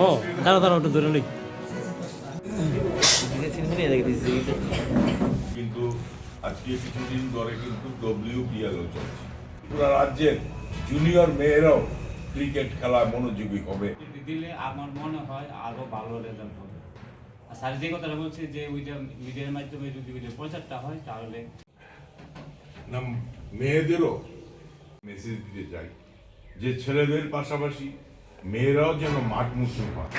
ও দাঁড়া দাঁড়া ওটা ধরে লই কিন্তু আজকে কিছুদিন ধরে কিন্তু ডব্লিউপিএলও চলছে। পুরো রাজ্যের জুনিয়র মেয়েরাও ক্রিকেট খেলায় মনোযোগী হবে। দিলে আমার মনে হয় আরও ভালো রেজাল্ট হবে। আর স্যার যে কথাটা বলছে যে ওইটা মিডিয়ার মাধ্যমে যদি ওইটা প্রচারটা হয় তাহলে না মেয়েদেরও মেসেজ দিতে চাই। যে ছেলেদের পাশাপাশি মেয়েরাও যেন মাঠ মুক্তি পায়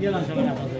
গেলাম সবাই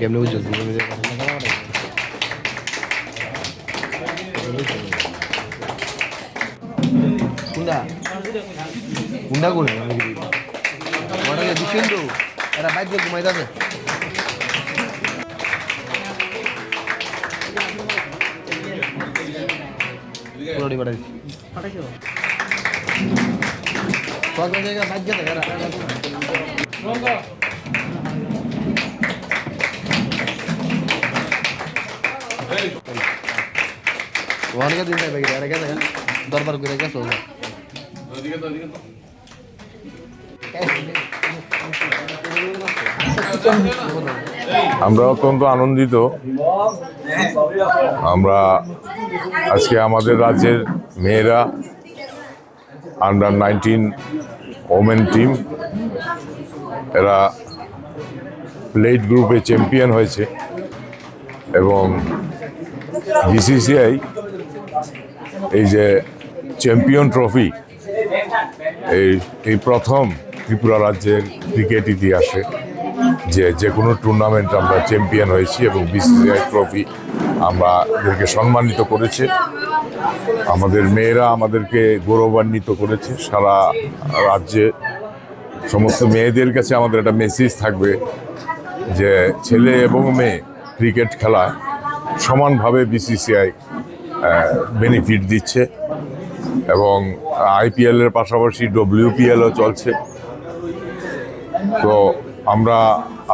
কেমনে বুঝছ কোনটা কোনটা কোন ওটা দিচ্ছেন তো এরা বাইক দিয়ে ঘুমাই যাবে পুরোটি পাঠাইছি পাঠাইছো সরকার জায়গা বাইক গেছে ওয়ানকে দিন যাবে এরা গেছে দরবার করে গেছে ওরা। আমরা অত্যন্ত আনন্দিত। আমরা আজকে আমাদের রাজ্যের মেয়েরা আন্ডার নাইনটিন ওমেন টিম এরা প্লেট গ্রুপে চ্যাম্পিয়ন হয়েছে এবং বিসিসিআই এই যে চ্যাম্পিয়ন ট্রফি, এই এই প্রথম ত্রিপুরা রাজ্যের ক্রিকেট ইতিহাসে যে যে কোনো টুর্নামেন্ট আমরা চ্যাম্পিয়ন হয়েছি এবং বিসিসিআই ট্রফি আমরা এদেরকে সম্মানিত করেছে। আমাদের মেয়েরা আমাদেরকে গৌরবান্বিত করেছে। সারা রাজ্যে সমস্ত মেয়েদের কাছে আমাদের একটা মেসেজ থাকবে যে, ছেলে এবং মেয়ে ক্রিকেট খেলায় সমানভাবে বিসিসিআই বেনিফিট দিচ্ছে এবং আইপিএলের পাশাপাশি ডব্লিউপিএলও চলছে। তো আমরা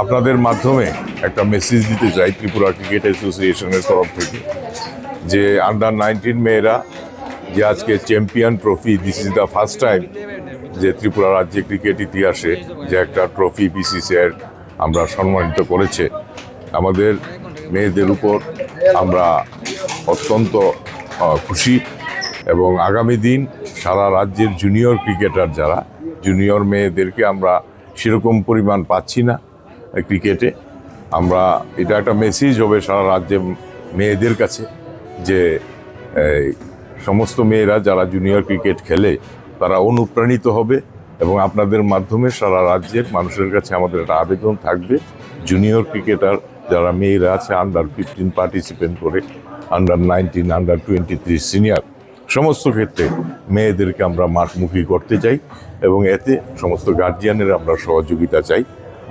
আপনাদের মাধ্যমে একটা মেসেজ দিতে চাই ত্রিপুরা ক্রিকেট অ্যাসোসিয়েশনের তরফ থেকে যে আন্ডার নাইনটিন মেয়েরা যে আজকে champion trophy this is the first time যে ত্রিপুরা রাজ্যে ক্রিকেট ইতিহাসে যে একটা ট্রফি বিসিসিআইয়ের আমরা সম্মানিত করেছে। আমাদের মেয়েদের উপর আমরা অত্যন্ত খুশি এবং আগামী দিন সারা রাজ্যের জুনিয়র ক্রিকেটার যারা জুনিয়র মেয়েদেরকে আমরা সেরকম পরিমাণ পাচ্ছি না ক্রিকেটে আমরা, এটা একটা মেসেজ হবে সারা রাজ্যের মেয়েদের কাছে যে সমস্ত মেয়েরা যারা জুনিয়র ক্রিকেট খেলে, তারা অনুপ্রাণিত হবে এবং আপনাদের মাধ্যমে সারা রাজ্যের মানুষের কাছে আমাদের একটা আবেদন থাকবে। জুনিয়র ক্রিকেটার যারা মেয়েরা আছে আন্ডার ফিফটিন পার্টিসিপেন্ট করে under nineteen under twenty three senior সমস্ত ক্ষেত্রে মেয়েদেরকে আমরা মাঠমুখী করতে চাই এবং এতে সমস্ত গার্জিয়ানের আমরা সহযোগিতা চাই।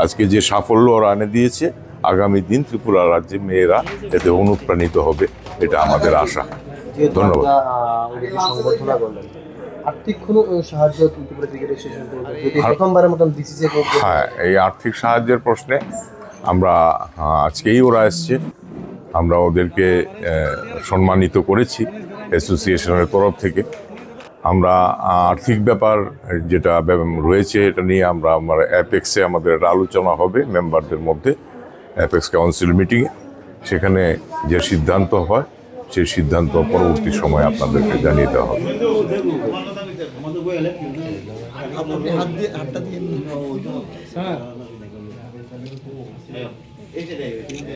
আজকে যে সাফল্য ওরা এনে দিয়েছে আগামী দিন ত্রিপুরা রাজ্যে মেয়েরা এতে অনুপ্রাণিত হবে এটা আমাদের আশা। ধন্যবাদ। হ্যাঁ এই আর্থিক সাহায্যের প্রশ্নে আমরা আজকেই ওরা এসছে। আমরা ওদেরকে সম্মানিত করেছি অ্যাসোসিয়েশনের তরফ থেকে। আমরা আর্থিক ব্যাপার যেটা রয়েছে এটা নিয়ে আমরা আমার অ্যাপেক্সে আমাদের একটা আলোচনা হবে মেম্বারদের মধ্যে। অ্যাপেক্স কাউন্সিল মিটিংয়ে। সেখানে যে সিদ্ধান্ত হয় ম্যাচের সিদ্ধান্ত পরবর্তী সময় আপনাদেরকে জানিয়ে দেওয়া হবে।